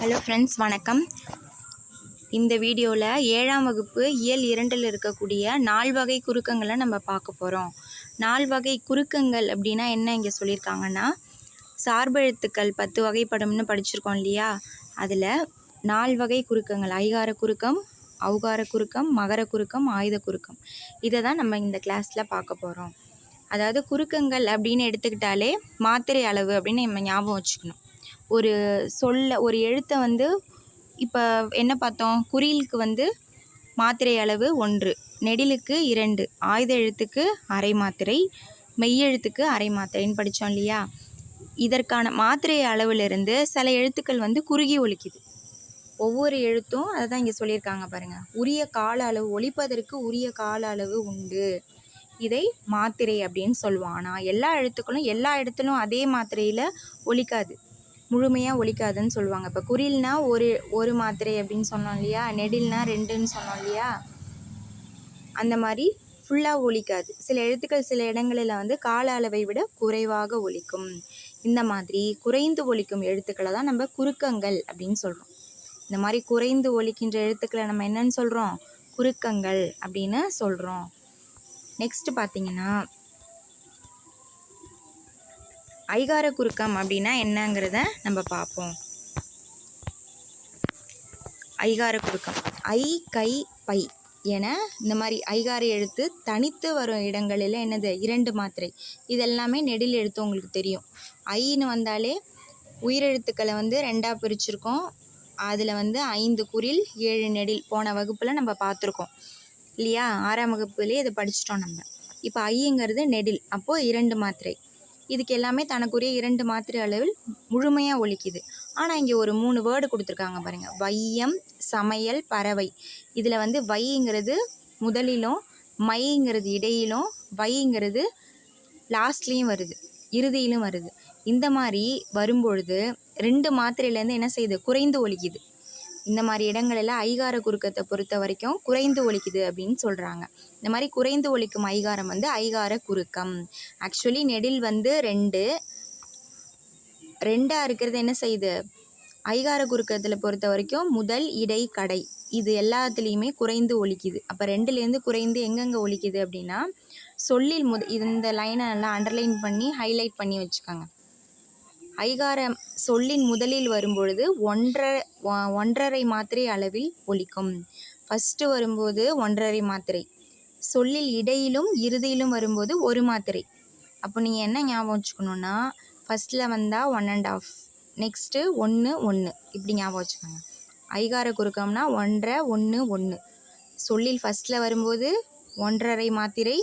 Hello friends வணக்கம். இந்த வீடியோவில் ஏழாம் வகுப்பு இயல் இரண்டில் இருக்கக்கூடிய நால் வகை குறுக்கங்களை நம்ம பார்க்க போகிறோம் நால் வகை குறுக்கங்கள் அப்படின்னா என்ன? இங்கே சொல்லியிருக்காங்கன்னா சார்பெழுத்துக்கள் பத்து வகைப்படும்னு படிச்சிருக்கோம் இல்லையா? அதில் நால் வகை குறுக்கங்கள். ஐகார குறுக்கம் அவுகார குறுக்கம் மகர குறுக்கம் ஆயுத குறுக்கம். இதை தான் நம்ம இந்த கிளாஸில் பார்க்க போகிறோம் அதாவது குறுக்கங்கள் அப்படின்னு எடுத்துக்கிட்டாலே மாத்திரை அளவு அப்படின்னு நம்ம ஞாபகம் வச்சுக்கணும். ஒரு சொல்ல ஒரு எழுத்தை வந்து இப்போ என்ன பார்த்தோம்? குறிலுக்கு வந்து மாத்திரை அளவு ஒன்று நெடிலுக்கு இரண்டு ஆயுத எழுத்துக்கு அரை மாத்திரை மெய்யெழுத்துக்கு அரை மாத்திரைன்னு படித்தோம் இல்லையா? இதற்கான மாத்திரை அளவிலிருந்து சில எழுத்துக்கள் வந்து குறுகி ஒலிக்குது. ஒவ்வொரு எழுத்தும் அதை தான் இங்கே சொல்லியிருக்காங்க பாருங்கள் உரிய கால அளவு ஒழிப்பதற்கு உரிய கால அளவு உண்டு. இதை மாத்திரை அப்படின்னு சொல்லுவான் ஆனால் எல்லா எழுத்துக்களும் எல்லா இடத்துலும் அதே மாத்திரையில் ஒழிக்காது முழுமையாக ஒலிக்காதுன்னு சொல்லுவாங்க. இப்போ குரில்னா ஒரு ஒரு மாத்திரை அப்படின்னு சொன்னோம் இல்லையா? நெடில்னா ரெண்டுன்னு சொன்னோம் இல்லையா? அந்த மாதிரி ஃபுல்லாக ஒலிக்காது. சில எழுத்துக்கள் சில இடங்களில் வந்து கால அளவை விட குறைவாக ஒலிக்கும். இந்த மாதிரி குறைந்து ஒலிக்கும் எழுத்துக்களை தான் நம்ம குறுக்கங்கள் அப்படின்னு சொல்கிறோம் இந்த மாதிரி குறைந்து ஒலிக்கின்ற எழுத்துக்களை நம்ம என்னன்னு சொல்கிறோம் குறுக்கங்கள் அப்படின்னு சொல்கிறோம் நெக்ஸ்ட் பார்த்தீங்கன்னா ஐகார குறுக்கம் அப்படின்னா என்னங்கிறத நம்ம பார்ப்போம். ஐகார குறுக்கம். ஐ கை பை என இந்த மாதிரி ஐகார எழுத்து தனித்து வரும் இடங்களில் என்னது? இரண்டு மாத்திரை. இதெல்லாமே நெடில் எழுத்து உங்களுக்கு தெரியும். ஐன்னு வந்தாலே உயிரெழுத்துக்களை வந்து ரெண்டாக பிரிச்சிருக்கோம். அதில் வந்து ஐந்து குறில் ஏழு நெடில் போன வகுப்பில் நம்ம பார்த்துருக்கோம். இல்லையா? ஆறாம் வகுப்புலேயே இதை படிச்சிட்டோம் நம்ம. இப்போ ஐங்கிறது நெடில். அப்போது இரண்டு மாத்திரை. இதுக்கு எல்லாமே தனக்குரிய இரண்டு மாத்திரை அளவில் முழுமையாக ஒலிக்குது. ஆனால் இங்கே ஒரு மூணு வேர்டு கொடுத்துருக்காங்க பாருங்கள் வையம் சமையல் பறவை. இதில் வந்து வைங்கிறது முதலிலும் மைங்கிறது இடையிலும் வைங்கிறது லாஸ்ட்லேயும் வருது இறுதியிலும் வருது. இந்த மாதிரி வரும்பொழுது ரெண்டு மாத்திரையிலேருந்து என்ன செய்யுது? குறைந்து ஒலிக்குது. இந்த மாதிரி இடங்களில் ஐகார குறுக்கத்தை பொறுத்த வரைக்கும் குறைந்து ஒழிக்குது அப்படின்னு சொல்கிறாங்க இந்த மாதிரி குறைந்து ஒழிக்கும் ஐகாரம் வந்து ஐகார குறுக்கம். ஆக்சுவலி நெடில் வந்து ரெண்டு. ரெண்டாக இருக்கிறது என்ன செய்யுது? ஐகார குறுக்கத்தில் பொறுத்த வரைக்கும் முதல் இடை கடை. இது எல்லாத்துலேயுமே குறைந்து ஒழிக்குது அப்போ ரெண்டுலேருந்து குறைந்து எங்கெங்கே ஒழிக்குது அப்படின்னா சொல்லில் முத இந்த லைனை நல்லா அண்டர்லைன் பண்ணி ஹைலைட் பண்ணி வச்சுக்கோங்க. ஐகார சொல்லின் முதலில் வரும்பொழுது ஒன்றரை ஒன்றரை மாத்திரை அளவில் ஒலிக்கும். ஃபஸ்ட்டு வரும்போது ஒன்றரை மாத்திரை. சொல்லில் இடையிலும் இறுதியிலும் வரும்போது ஒரு மாத்திரை. அப்போ நீங்கள் என்ன ஞாபகம் வச்சுக்கணுன்னா ஃபஸ்ட்டில் வந்தால் ஒன் அண்ட் ஆஃப் நெக்ஸ்ட்டு ஒன்று ஒன்று இப்படி ஞாபகம் வச்சுக்கோங்க. ஐகார குறுக்கம்னா ஒன்றரை ஒன்று ஒன்று சொல்லில் ஃபஸ்ட்டில் வரும்போது ஒன்றரை மாத்திரை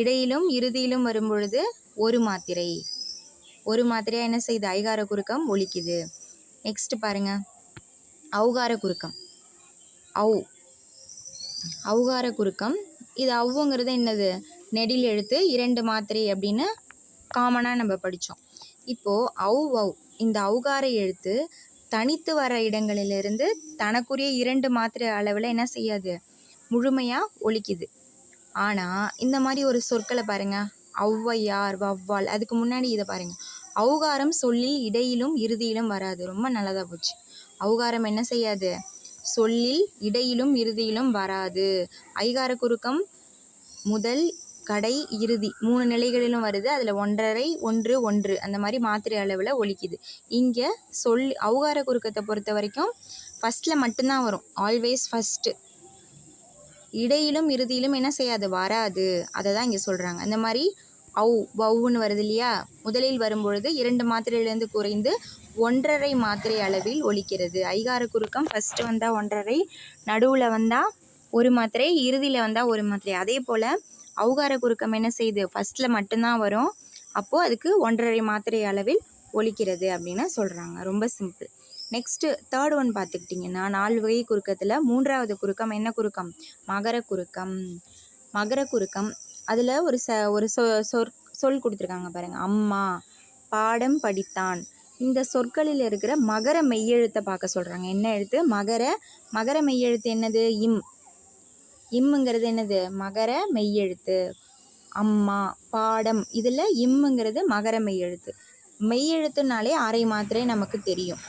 இடையிலும் இறுதியிலும் வரும்பொழுது ஒரு மாத்திரை. ஒரு மாத்திரையாக என்ன செய்யுது ஐகார குறுக்கம் ஒழிக்குது நெக்ஸ்ட் பாருங்க. அவுகார குறுக்கம். அவு. அவுகார குறுக்கம். இது ஔங்கிறது என்னது? நெடில் எழுத்து இரண்டு மாத்திரை அப்படின்னு காமனாக நம்ம படித்தோம் இப்போது அவு அவு இந்த அவுகார எழுத்து தனித்து வர இடங்களிலிருந்து தனக்குரிய இரண்டு மாத்திரை அளவில் என்ன செய்யாது? முழுமையாக ஒழிக்குது ஆனால் இந்த மாதிரி ஒரு சொற்களை பாருங்க. ஔவையார் வவ்வால். அதுக்கு முன்னாடி இதை பாருங்க. ஔகாரம் சொல்லில் இடையிலும் இறுதியிலும் வராது. ரொம்ப நல்லதாக போச்சு. ஔகாரம் என்ன செய்யாது? சொல்லில் இடையிலும் இறுதியிலும் வராது. ஐகார குறுக்கம் முதல் கடை இறுதி. மூணு நிலைகளிலும் வருது. அதில் ஒன்றரை ஒன்று ஒன்று. அந்த மாதிரி மாத்திரை அளவில் ஒழிக்குது இங்கே சொல் ஔகார குறுக்கத்தை பொறுத்த வரைக்கும் ஃபஸ்ட்டில் மட்டும்தான் வரும். ஆல்வேஸ் ஃபஸ்ட்டு இடையிலும் இறுதியிலும் என்ன செய்யாது? வராது. அதை தான் இங்கே சொல்கிறாங்க அந்த மாதிரி ஔ வௌன்னு வருது இல்லையா? முதலில் வரும்பொழுது இரண்டு மாத்திரையிலேருந்து குறைந்து ஒன்றரை மாத்திரை அளவில் ஒலிக்கிறது. ஐகார குறுக்கம் ஃபஸ்ட்டு வந்தால் ஒன்றரை நடுவில் வந்தால் ஒரு மாத்திரை இறுதியில் வந்தால் ஒரு மாத்திரை. அதே போல் ஔகார குறுக்கம் என்ன செய்யுது ஃபஸ்ட்டில் மட்டும்தான் வரும். அப்போது அதுக்கு ஒன்றரை மாத்திரை அளவில் ஒலிக்கிறது அப்படின்னு சொல்கிறாங்க ரொம்ப சிம்பிள் நெக்ஸ்ட்டு தேர்ட் ஒன் பார்த்துக்கிட்டிங்கன்னா நாலு வகை குறுக்கத்தில் மூன்றாவது குறுக்கம் என்ன குறுக்கம்? மகர குறுக்கம். மகர குறுக்கம் அதில் ஒரு ச ஒரு சொ சொற் சொல் கொடுத்துருக்காங்க பாருங்கள் அம்மா பாடம் படித்தான். இந்த சொற்களில் இருக்கிற மகர மெய்யெழுத்தை பார்க்க சொல்கிறாங்க என்ன எழுத்து? மகர மகர மெய்யெழுத்து என்னது? இம். இம்முங்கிறது என்னது? மகர மெய்யெழுத்து. அம்மா பாடம். இதில் இம்முங்கிறது மகர மெய்யெழுத்து. மெய்யெழுத்துனாலே அரை மாத்திரை நமக்கு தெரியும்.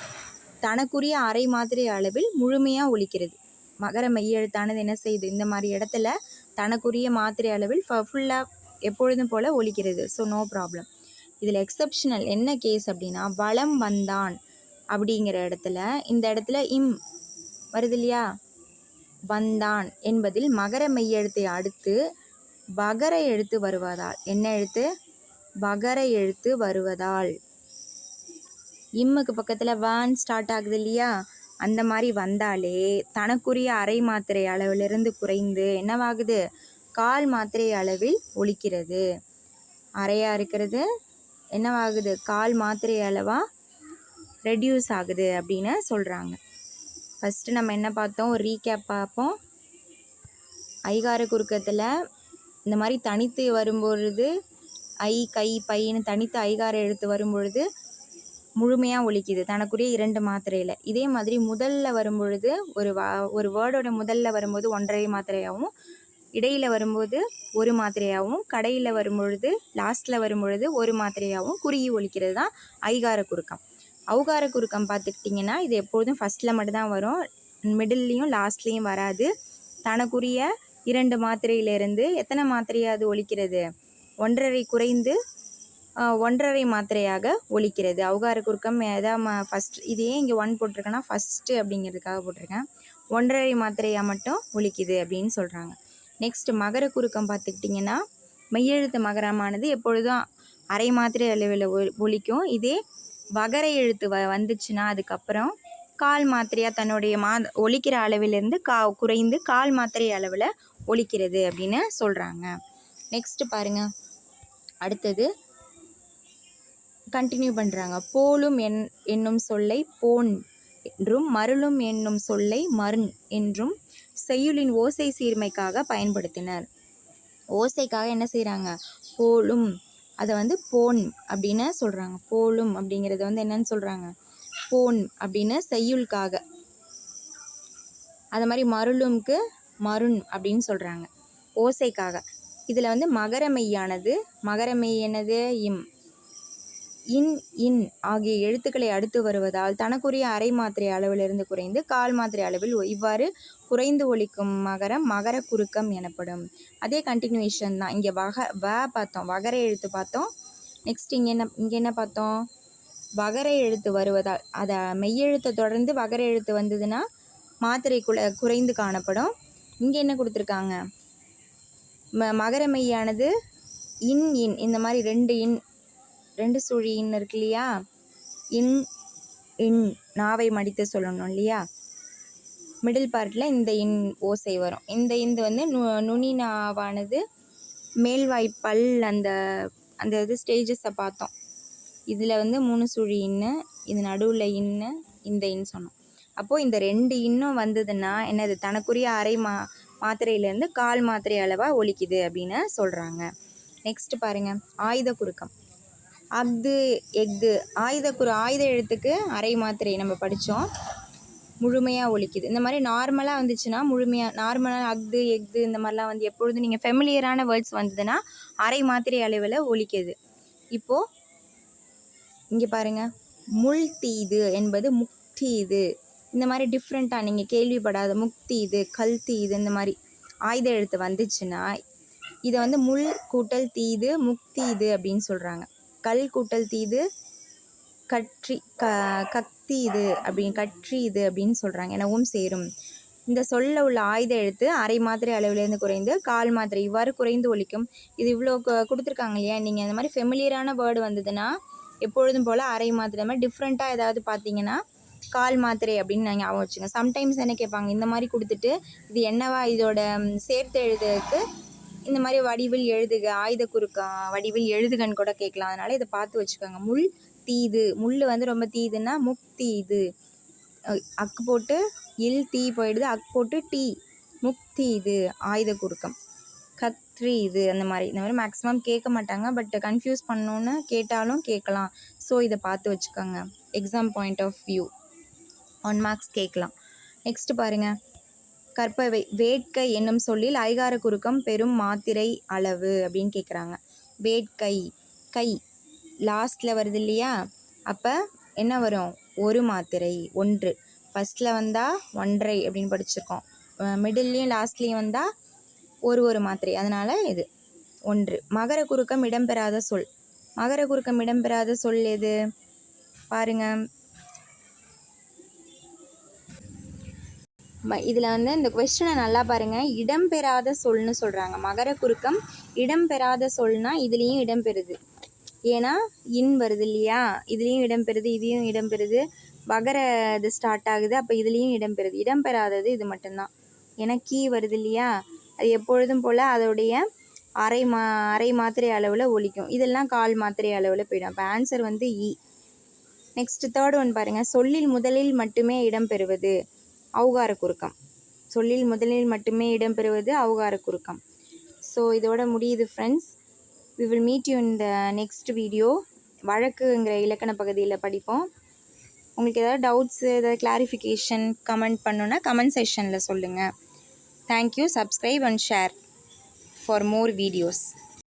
தனக்குரிய அரை மாத்திரை அளவில் முழுமையாக ஒழிக்கிறது மகர மெய்யெழுத்தானது என்ன செய்யுது? இந்த மாதிரி இடத்துல தனக்குரிய மாத்திரை அளவில் ஃபுல்லாக எப்பொழுதும் போல் ஒலிக்கிறது. ஸோ நோ ப்ராப்ளம் இதில் எக்ஸப்ஷனல் என்ன கேஸ் அப்படின்னா வளம் வந்தான் அப்படிங்கிற இடத்துல இந்த இடத்துல இம் வருது இல்லையா? வந்தான் என்பதில் மகர மெய்யெழுத்தை அடுத்து பகர எழுத்து வருவதால் என்ன எழுத்து? பகர எழுத்து வருவதால். இம்முக்கு பக்கத்தில் வான் ஸ்டார்ட் ஆகுது இல்லையா? அந்த மாதிரி வந்தாலே தனக்குரிய அரை மாத்திரை அளவிலிருந்து குறைந்து என்னவாகுது? கால் மாத்திரை அளவில் ஒழிக்கிறது அரையாக இருக்கிறது. என்னவாகுது? கால் மாத்திரை அளவாக ரெடியூஸ் ஆகுது அப்படின்னு சொல்கிறாங்க ஃபஸ்ட்டு நம்ம என்ன பார்த்தோம்? ரீகேப் பார்ப்போம். ஐகார குறுக்கத்தில் இந்த மாதிரி தனித்து வரும்பொழுது ஐ கை பைன்னு தனித்து ஐகார எழுத்து வரும்பொழுது முழுமையாக ஒழிக்குது தனக்குரிய இரண்டு மாத்திரையில். இதே மாதிரி முதல்ல வரும்பொழுது ஒரு வா ஒரு வேர்டோட முதல்ல வரும்போது ஒன்றரை மாத்திரையாகவும் இடையில் வரும்போது ஒரு மாத்திரையாகவும் கடையில் வரும்பொழுது லாஸ்ட்டில் வரும்பொழுது ஒரு மாத்திரையாகவும் குறுகி ஒழிக்கிறது தான் ஐகார குறுக்கம். அவுகார குறுக்கம் பார்த்துக்கிட்டிங்கன்னா இது எப்பொழுதும் ஃபஸ்ட்டில் மட்டும்தான் வரும். மிடில்லையும் லாஸ்ட்லேயும் வராது. தனக்குரிய இரண்டு மாத்திரையிலிருந்து எத்தனை மாத்திரையாவது ஒழிக்கிறது ஒன்றரை குறைந்து ஒன்றரை மாத்திரையாக ஒலிக்கிறது ஔகார குறுக்கம் எதாவது ஃபஸ்ட் இதே இங்கே ஒன் போட்டிருக்கேன்னா ஃபஸ்ட்டு அப்படிங்கிறதுக்காக போட்டிருக்கேன். ஒன்றரை மாத்திரையாக மட்டும் ஒலிக்குது அப்படின்னு சொல்கிறாங்க நெக்ஸ்ட் மகர குறுக்கம் பார்த்துக்கிட்டிங்கன்னா மெய்யெழுத்து மகரமானது எப்பொழுதும் அரை மாத்திரை அளவில் ஒழிக்கும். இதே வகர எழுத்து வ வந்துச்சுன்னா அதுக்கப்புறம் கால் மாத்திரையாக தன்னுடைய மா ஒழிக்கிற அளவிலிருந்து கா குறைந்து கால் மாத்திரை அளவில் ஒலிக்கிறது அப்படின்னு சொல்கிறாங்க நெக்ஸ்ட்டு பாருங்கள் அடுத்தது கண்டினியூ பண்ணுறாங்க போலும் என் என்னும் சொல்லை போன் என்றும் மருளும் என்னும் சொல்லை மருண் என்றும் செய்யுளின் ஓசை சீர்மைக்காக பயன்படுத்தினர். ஓசைக்காக என்ன செய்கிறாங்க போலும் அதை வந்து போன் அப்படின்னு சொல்கிறாங்க போலும் அப்படிங்கிறது வந்து என்னன்னு சொல்கிறாங்க போன் அப்படின்னு செய்யுளுக்காக அது மாதிரி மருளும்க்கு மருண் அப்படின்னு சொல்கிறாங்க ஓசைக்காக. இதில் வந்து மகர மெய்யானது மகர என்னது? இம். இன் இன் ஆகிய எழுத்துக்களை அடுத்து வருவதால் தனக்குரிய அரை மாத்திரை அளவிலிருந்து குறைந்து கால் மாத்திரை அளவில் இவ்வாறு குறைந்து ஒழிக்கும் மகரம் மகர குறுக்கம் எனப்படும். அதே கண்டினியூஷன் தான். இங்கே வக வ பார்த்தோம். வகர எழுத்து பார்த்தோம். நெக்ஸ்ட் இங்கே என்ன இங்கே என்ன பார்த்தோம்? வகர எழுத்து வருவதால் அதை மெய்யெழுத்தை தொடர்ந்து வகர எழுத்து வந்ததுன்னா மாத்திரைக்குள்ள குறைந்து காணப்படும். இங்கே என்ன கொடுத்துருக்காங்க? ம மகர மெய்யானது இன் இன். இந்த மாதிரி ரெண்டு இன் ரெண்டு சுழி இன் இருக்கு இல்லையா? இன் இன் நாவை மடித்து சொல்லணும் இல்லையா? மிடில் பார்ட்டில் இந்த இன் ஓசை வரும். இந்த இந்து வந்து நு நுனி நாவானது மேல்வாய் பல் அந்த அந்த இது ஸ்டேஜஸை பார்த்தோம். இதில் வந்து மூணு சுழி இன்னு இது நடுவில் இன்னு இந்த இன் சொன்னோம். அப்போது இந்த ரெண்டு இன்னும் வந்ததுன்னா என்னது? தனக்குரிய அரை மா மாத்திரையிலேருந்து கால் மாத்திரை அளவாக ஒலிக்குது அப்படின்னு சொல்கிறாங்க நெக்ஸ்ட் பாருங்கள் ஆயுத குறுக்கம். அஃது எஃகு. ஆயுத குறு ஆயுத எழுத்துக்கு அரை மாத்திரை நம்ம படித்தோம் முழுமையாக ஒழிக்குது இந்த மாதிரி நார்மலாக வந்துச்சுன்னா முழுமையாக நார்மலாக அஃது எஃகு இந்த மாதிரிலாம் வந்து எப்பொழுதும் நீங்கள் ஃபெமிலியரான வேர்ட்ஸ் வந்ததுன்னா அரை மாத்திரை அளவில் ஒழிக்குது இப்போது இங்கே பாருங்கள் முள் தீது என்பது முக்தி இது இந்த மாதிரி டிஃப்ரெண்ட்டாக நீங்கள் கேள்விப்படாத முக்தி இது கல் இது இந்த மாதிரி ஆயுத எழுத்து வந்துச்சுன்னா இதை வந்து முள் கூட்டல் தீது முக்தி இது அப்படின்னு சொல்கிறாங்க கல் கூட்டல் தீது கற்றி க கத்தி இது அப்படின்னு கற்றி இது அப்படின்னு சொல்கிறாங்க எனவும் சேரும். இந்த சொல்ல உள்ள ஆயுத எழுத்து அரை மாத்திரை அளவிலேருந்து குறைந்து கால் மாத்திரை இவ்வாறு குறைந்து ஒழிக்கும் இது இவ்வளோ கொடுத்துருக்காங்க இல்லையா? நீங்கள் இந்த மாதிரி ஃபெமிலியரான வேர்டு வந்ததுன்னா எப்பொழுதும் போல் அரை மாத்திரை மாதிரி டிஃப்ரெண்ட்டாக ஏதாவது பார்த்தீங்கன்னா கால் மாத்திரை அப்படின்னு நான் ஞாபகம் வச்சுங்க சம்டைம்ஸ் என்ன கேட்பாங்க? இந்த மாதிரி கொடுத்துட்டு இது என்னவா? இதோட சேர்த்து எழுதுறதுக்கு இந்த மாதிரி வடிவில் எழுதுக ஆயுத குறுக்கா வடிவில் எழுதுகன்னு கூட கேட்கலாம். அதனால் இதை பார்த்து வச்சுக்கோங்க. முள் தீது முள் வந்து ரொம்ப தீதுன்னா முக் தீது. அக்கு போட்டு இல் தீ போயிடுது. அக் போட்டு டீ முக்தி இது ஆயுத குறுக்கம். கத்ரி இது அந்த மாதிரி. இந்த மாதிரி மேக்ஸிமம் கேட்க மாட்டாங்க. பட் கன்ஃபியூஸ் பண்ணோன்னு கேட்டாலும் கேட்கலாம். ஸோ இதை பார்த்து வச்சுக்கோங்க. Exam point of view one marks கேட்கலாம். நெக்ஸ்ட்டு பாருங்கள் கற்பவை வேட்கை என்னும் சொல்லில் ஐகார குறுக்கம் பெரும் மாத்திரை அளவு அப்படின்னு கேட்குறாங்க வேட்கை கை லாஸ்ட்டில் வருது இல்லையா? அப்போ என்ன வரும்? ஒரு மாத்திரை ஒன்று. ஃபஸ்ட்டில் வந்தால் ஒன்றரை அப்படின்னு படிச்சிருக்கோம். மிடில்லையும் லாஸ்ட்லேயும் வந்தால் ஒரு ஒரு மாத்திரை. அதனால் இது ஒன்று. மகர குறுக்கம் இடம்பெறாத சொல். மகர குறுக்கம் இடம்பெறாத சொல் எது? பாருங்கள் இதில் வந்து இந்த கொஸ்டினை நல்லா பாருங்கள் இடம்பெறாத சொல்னு சொல்கிறாங்க மகர குறுக்கம் இடம்பெறாத சொல்னா இதுலேயும் இடம்பெறுது ஏன்னா இன் வருது இல்லையா? இதுலேயும் இடம்பெறுது இதையும் இடம்பெறுது வகர இது ஸ்டார்ட் ஆகுது அப்போ இதுலேயும் இடம்பெறுது இடம்பெறாதது இது மட்டும்தான். ஏன்னா கீ வருது இல்லையா? அது எப்பொழுதும் போல் அதோடைய அரை மா அரை மாத்திரை அளவில் ஒலிக்கும். இதெல்லாம் கால் மாத்திரை அளவில் போயிடும். அப்போ ஆன்சர் வந்து இ. நெக்ஸ்ட் தேர்ட் ஒன் பாருங்கள் சொல்லில் முதலில் மட்டுமே இடம்பெறுவது அவுகார குறுக்கம் சொல்லில் முதலில் மட்டுமே இடம்பெறுவது அவுகார குறுக்கம் ஸோ இதோட முடியுது friends we will meet you இந்த நெக்ஸ்ட் வீடியோ வழக்குங்கிற இலக்கண பகுதியில் படிப்போம். உங்களுக்கு ஏதாவது டவுட்ஸு ஏதாவது கிளாரிஃபிகேஷன் கமெண்ட் பண்ணுன்னா கமெண்ட் செஷனில் சொல்லுங்கள் thank you subscribe and share for more videos